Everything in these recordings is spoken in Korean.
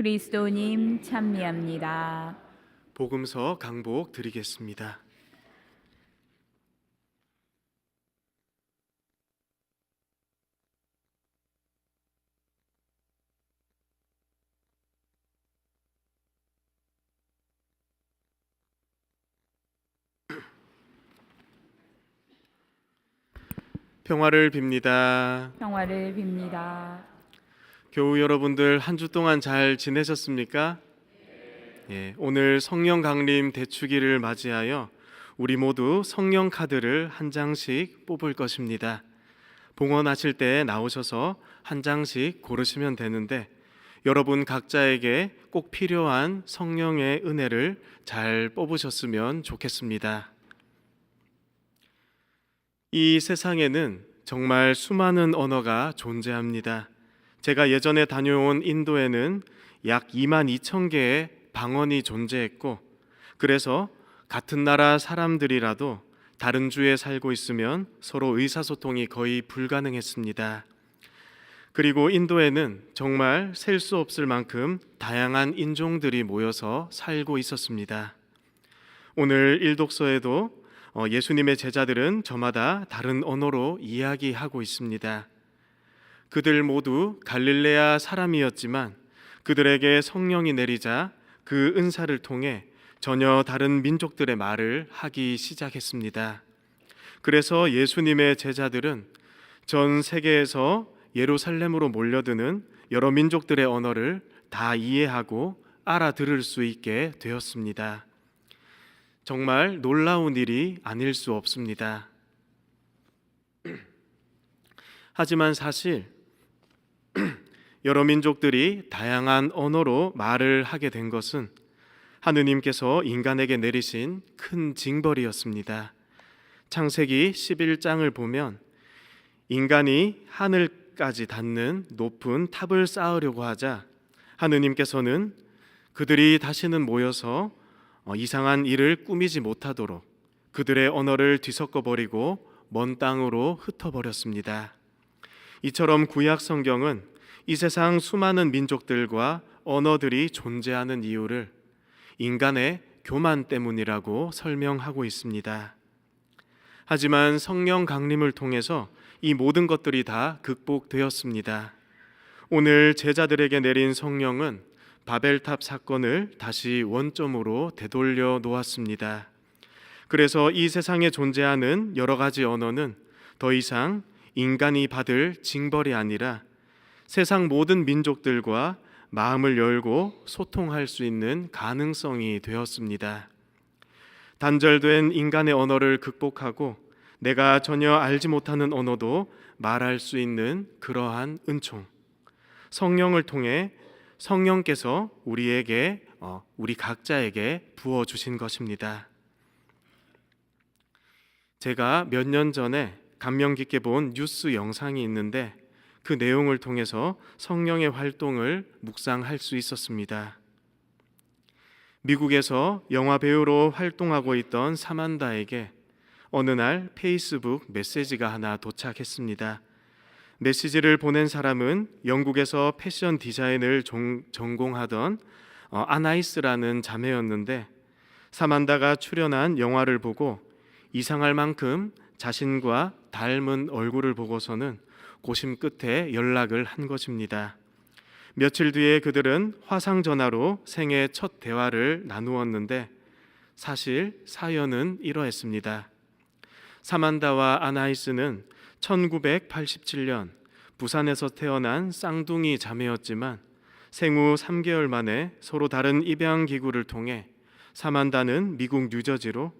그리스도님 찬미합니다. 복음서 강복 드리겠습니다. 평화를 빕니다. 평화를 빕니다. 교우 여러분들 한 주 동안 잘 지내셨습니까? 예, 오늘 성령 강림 대축일을 맞이하여 우리 모두 성령 카드를 한 장씩 뽑을 것입니다. 봉헌하실 때 나오셔서 한 장씩 고르시면 되는데 여러분 각자에게 꼭 필요한 성령의 은혜를 잘 뽑으셨으면 좋겠습니다. 이 세상에는 정말 수많은 언어가 존재합니다. 제가 예전에 다녀온 인도에는 약 2만 2천 개의 방언이 존재했고 그래서 같은 나라 사람들이라도 다른 주에 살고 있으면 서로 의사소통이 거의 불가능했습니다. 그리고 인도에는 정말 셀 수 없을 만큼 다양한 인종들이 모여서 살고 있었습니다. 오늘 일독서에도 어, 예수님의 제자들은 저마다 다른 언어로 이야기하고 있습니다. 그들 모두 갈릴레아 사람이었지만 그들에게 성령이 내리자 그 은사를 통해 전혀 다른 민족들의 말을 하기 시작했습니다. 그래서 예수님의 제자들은 전 세계에서 예루살렘으로 몰려드는 여러 민족들의 언어를 다 이해하고 알아들을 수 있게 되었습니다. 정말 놀라운 일이 아닐 수 없습니다. 하지만 사실 여러 민족들이 다양한 언어로 말을 하게 된 것은 하느님께서 인간에게 내리신 큰 징벌이었습니다. 창세기 11장을 보면 인간이 하늘까지 닿는 높은 탑을 쌓으려고 하자 하느님께서는 그들이 다시는 모여서 어, 이상한 일을 꾸미지 못하도록 그들의 언어를 뒤섞어 버리고 먼 땅으로 흩어 버렸습니다. 이처럼 구약 성경은 이 세상 수많은 민족들과 언어들이 존재하는 이유를 인간의 교만 때문이라고 설명하고 있습니다. 하지만 성령 강림을 통해서 이 모든 것들이 다 극복되었습니다. 오늘 제자들에게 내린 성령은 바벨탑 사건을 다시 원점으로 되돌려 놓았습니다. 그래서 이 세상에 존재하는 여러 가지 언어는 더 이상 인간이 받을 징벌이 아니라 세상 모든 민족들과 마음을 열고 소통할 수 있는 가능성이 되었습니다. 단절된 인간의 언어를 극복하고 내가 전혀 알지 못하는 언어도 말할 수 있는 그러한 은총. 성령을 통해 성령께서 우리에게 어, 우리 각자에게 부어 주신 것입니다. 제가 몇 년 전에 감명 깊게 본 뉴스 영상이 있는데 그 내용을 통해서 성령의 활동을 묵상할 수 있었습니다. 미국에서 영화 배우로 활동하고 있던 사만다에게 어느 날 페이스북 메시지가 하나 도착했습니다. 메시지를 보낸 사람은 영국에서 패션 디자인을 종, 전공하던 어, 아나이스라는 자매였는데 사만다가 출연한 영화를 보고 이상할 만큼 자신과 닮은 얼굴을 보고서는 고심 끝에 연락을 한 것입니다. 며칠 뒤에 그들은 화상 전화로 생애 첫 대화를 나누었는데 사실 사연은 이러했습니다. 사만다와 아나이스는 1987년 부산에서 태어난 쌍둥이 자매였지만 생후 3개월 만에 서로 다른 입양 기구를 통해 사만다는 미국 뉴저지로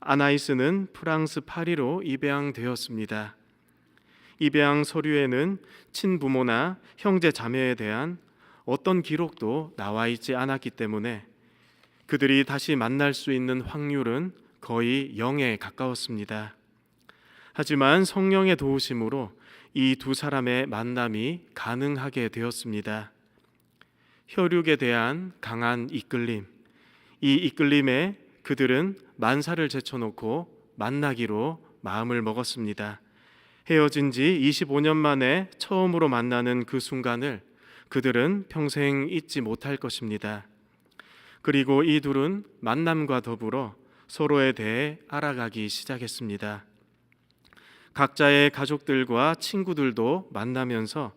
아나이스는 프랑스 파리로 입양되었습니다. 입양 서류에는 친부모나 형제 자매에 대한 어떤 기록도 나와 있지 않았기 때문에 그들이 다시 만날 수 있는 확률은 거의 0에 가까웠습니다. 하지만 성령의 도우심으로 이 두 사람의 만남이 가능하게 되었습니다. 혈육에 대한 강한 이끌림, 이 이끌림에 그들은 만사를 제쳐놓고 만나기로 마음을 먹었습니다. 헤어진 지 25년 만에 처음으로 만나는 그 순간을 그들은 평생 잊지 못할 것입니다. 그리고 이 둘은 만남과 더불어 서로에 대해 알아가기 시작했습니다. 각자의 가족들과 친구들도 만나면서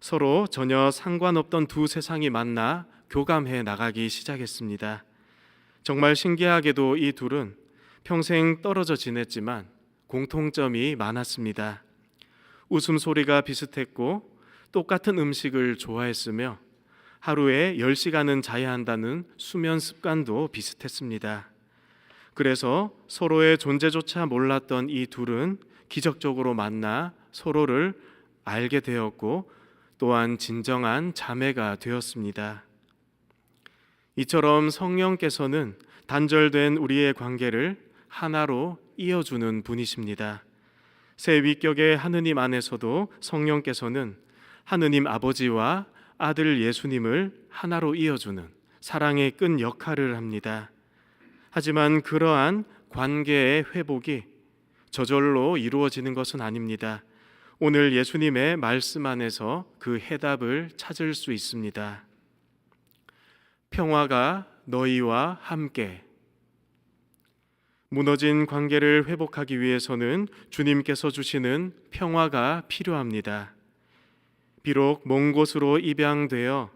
서로 전혀 상관없던 두 세상이 만나 교감해 나가기 시작했습니다. 정말 신기하게도 이 둘은 평생 떨어져 지냈지만 공통점이 많았습니다. 웃음소리가 비슷했고 똑같은 음식을 좋아했으며 하루에 10시간은 자야 한다는 수면 습관도 비슷했습니다. 그래서 서로의 존재조차 몰랐던 이 둘은 기적적으로 만나 서로를 알게 되었고 또한 진정한 자매가 되었습니다. 이처럼 성령께서는 단절된 우리의 관계를 하나로 이어주는 분이십니다. 새 위격의 하느님 안에서도 성령께서는 하느님 아버지와 아들 예수님을 하나로 이어주는 사랑의 끈 역할을 합니다. 하지만 그러한 관계의 회복이 저절로 이루어지는 것은 아닙니다. 오늘 예수님의 말씀 안에서 그 해답을 찾을 수 있습니다. 평화가 너희와 함께 무너진 관계를 회복하기 위해서는 주님께서 주시는 평화가 필요합니다. 비록 먼 곳으로 입양되어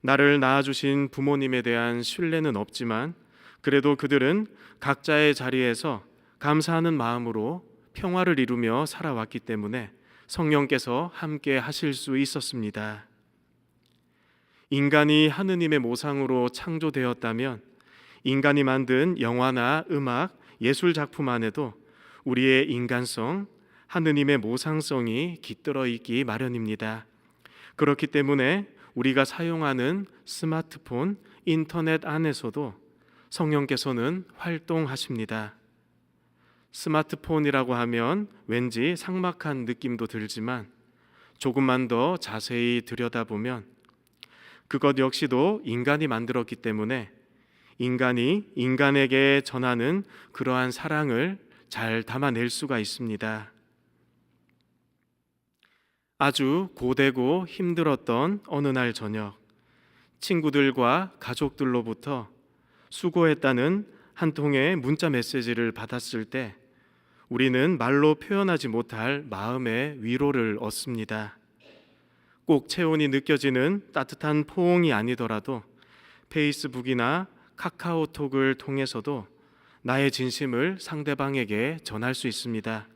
나를 낳아주신 부모님에 대한 신뢰는 없지만 그래도 그들은 각자의 자리에서 감사하는 마음으로 평화를 이루며 살아왔기 때문에 성령께서 함께 하실 수 있었습니다. 인간이 하느님의 모상으로 창조되었다면 인간이 만든 영화나 음악, 예술 작품 안에도 우리의 인간성, 하느님의 모상성이 깃들어 있기 마련입니다. 그렇기 때문에 우리가 사용하는 스마트폰, 인터넷 안에서도 성령께서는 활동하십니다. 스마트폰이라고 하면 왠지 삭막한 느낌도 들지만 조금만 더 자세히 들여다보면 그것 역시도 인간이 만들었기 때문에 인간이 인간에게 전하는 그러한 사랑을 잘 담아낼 수가 있습니다. 아주 고되고 힘들었던 어느 날 저녁, 친구들과 가족들로부터 수고했다는 한 통의 문자 메시지를 받았을 때 우리는 말로 표현하지 못할 마음의 위로를 얻습니다. 꼭 체온이 느껴지는 따뜻한 포옹이 아니더라도 페이스북이나 카카오톡을 통해서도 나의 진심을 상대방에게 전할 수 있습니다.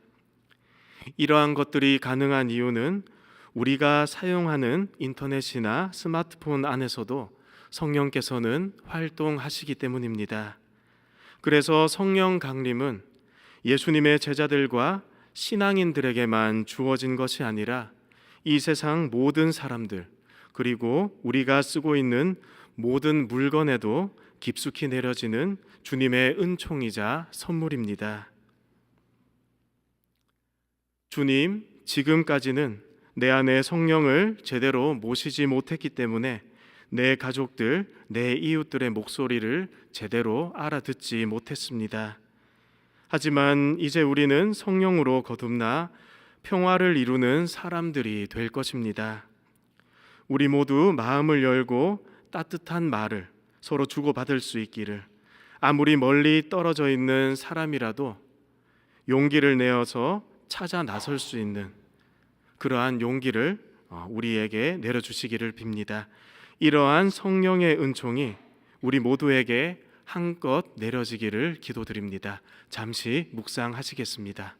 이러한 것들이 가능한 이유는 우리가 사용하는 인터넷이나 스마트폰 안에서도 성령께서는 활동하시기 때문입니다. 그래서 성령 강림은 예수님의 제자들과 신앙인들에게만 주어진 것이 아니라 이 세상 모든 사람들 그리고 우리가 쓰고 있는 모든 물건에도 깊숙이 내려지는 주님의 은총이자 선물입니다. 주님, 지금까지는 내 안에 성령을 제대로 모시지 못했기 때문에 내 가족들, 내 이웃들의 목소리를 제대로 알아듣지 못했습니다. 하지만 이제 우리는 성령으로 거듭나 평화를 이루는 사람들이 될 것입니다. 우리 모두 마음을 열고 따뜻한 말을 서로 주고받을 수 있기를 아무리 멀리 떨어져 있는 사람이라도 용기를 내어서 찾아 나설 수 있는 그러한 용기를 어, 우리에게 내려주시기를 빕니다. 이러한 성령의 은총이 우리 모두에게 한껏 내려지기를 기도드립니다. 잠시 묵상하시겠습니다.